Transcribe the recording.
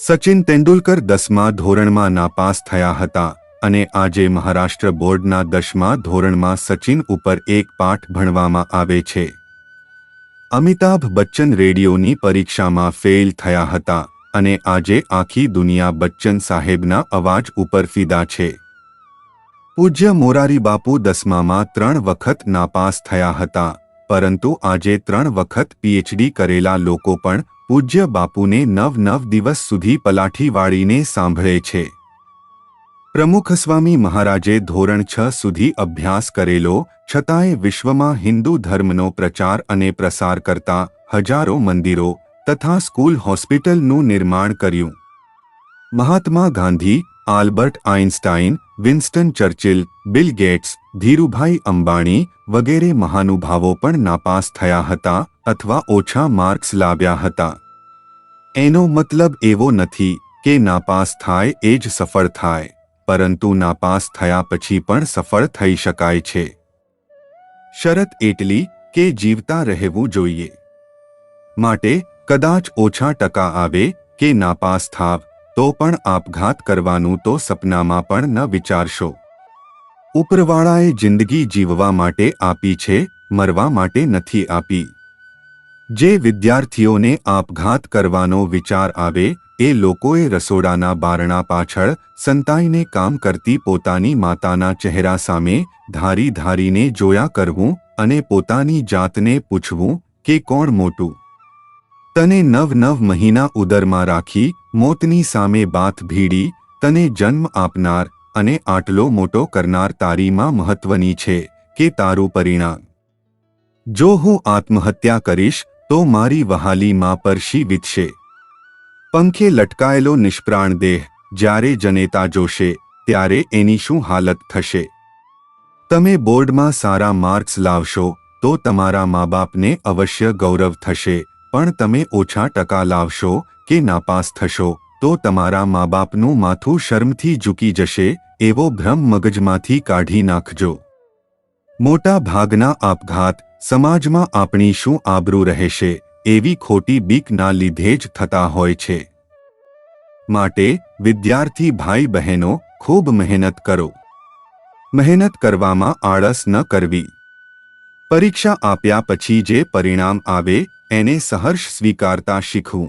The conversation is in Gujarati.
સચિન તેંડુલકર દસમા ધોરણમાં નાપાસ થયા હતા અને આજે મહારાષ્ટ્ર બોર્ડના દસમા ધોરણમાં સચિન ઉપર એક પાઠ ભણવામાં આવે છે. અમિતાભ બચ્ચન રેડિયોની પરીક્ષામાં ફેલ થયા હતા અને આજે આખી દુનિયા બચ્ચન સાહેબના અવાજ ઉપર ફિદા છે. પૂજ્ય મોરારી બાપુ દસમામાં ત્રણ વખત નાપાસ થયા હતા પરંતુ આજે ત્રણ વખત પીએચડી કરેલા લોકો પણ પૂજ્ય બાપુને નવ નવ દિવસ સુધી પલાઠી વાળીને સાંભળે છે. પ્રમુખ સ્વામી મહારાજે ધોરણ છ સુધી અભ્યાસ કરેલો, છતાંય વિશ્વમાં હિન્દુ ધર્મનો પ્રચાર અને પ્રસાર કરતા હજારો મંદિરો તથા સ્કૂલ હોસ્પિટલનું નિર્માણ કર્યું. Mahatma Gandhi, Albert Einstein, Winston Churchill, Bill Gates Dhirubhai Ambani વગેરે મહાનુભાવો પણ નાપાસ થયા હતા અથવા ઓછા માર્ક્સ લાવ્યા હતા. એનો મતલબ એવો નથી કે નાપાસ થાય એ જ સફળ થાય, પરંતુ નાપાસ થયા પછી પણ સફળ થઈ શકાય છે. શરત એટલી કે જીવતા રહેવું જોઈએ. માટે કદાચ ઓછા ટકા આવે કે નાપાસ થાવ, તો પણ આપઘાત કરવાનું તો સપનામાં પણ ન વિચારશો. ઉપરવાળાએ જિંદગી જીવવા માટે આપી છે, મરવા માટે નથી આપી. જે વિદ્યાર્થીઓને આપઘાત કરવાનો વિચાર આવે, એ લોકોએ રસોડાના બારણા પાછળ સંતાઈને કામ કરતી પોતાની માતાના ચહેરા સામે ધારી ધારીને જોયા કરવું અને પોતાની જાતને પૂછવું કે કોણ મોટું? તને નવ નવ મહિના ઉદરમાં રાખી, મોતની સામે બાથ ભીડી, તને જન્મ આપનાર અને આટલો મોટો કરનાર તારીમાં મહત્વની છે કે તારું પરિણામ. જો હું આત્મહત્યા કરીશ, તો મારી વહાલી માં પરશી વીતશે. પંખે લટકાયેલો નિષ્પ્રાણ દેહ જ્યારે જનેતા જોશે, ત્યારે એની શું હાલત થશે? તમે બોર્ડમાં સારા માર્ક્સ લાવશો, તો તમારા મા બાપને અવશ્ય ગૌરવ થશે, પણ તમે ઓછા ટકા લાવશો કે નાપાસ થશો? તો તમારા મા બાપનું માથું શર્મથી ઝૂકી જશે, એવો ભ્રમ મગજમાંથી કાઢી નાખજો. મોટા ભાગના આપઘાત સમાજમાં આપણી શું આબરૂ રહેશે, એવી ખોટી બીકના લીધે જ થતા હોય છે. માટે વિદ્યાર્થી ભાઈ બહેનો ખૂબ મહેનત કરો. મહેનત કરવામાં આળસ ન કરવી. પરીક્ષા આપ્યા પછી જે પરિણામ આવે, એને સહર્ષ સ્વીકારતા શીખવું.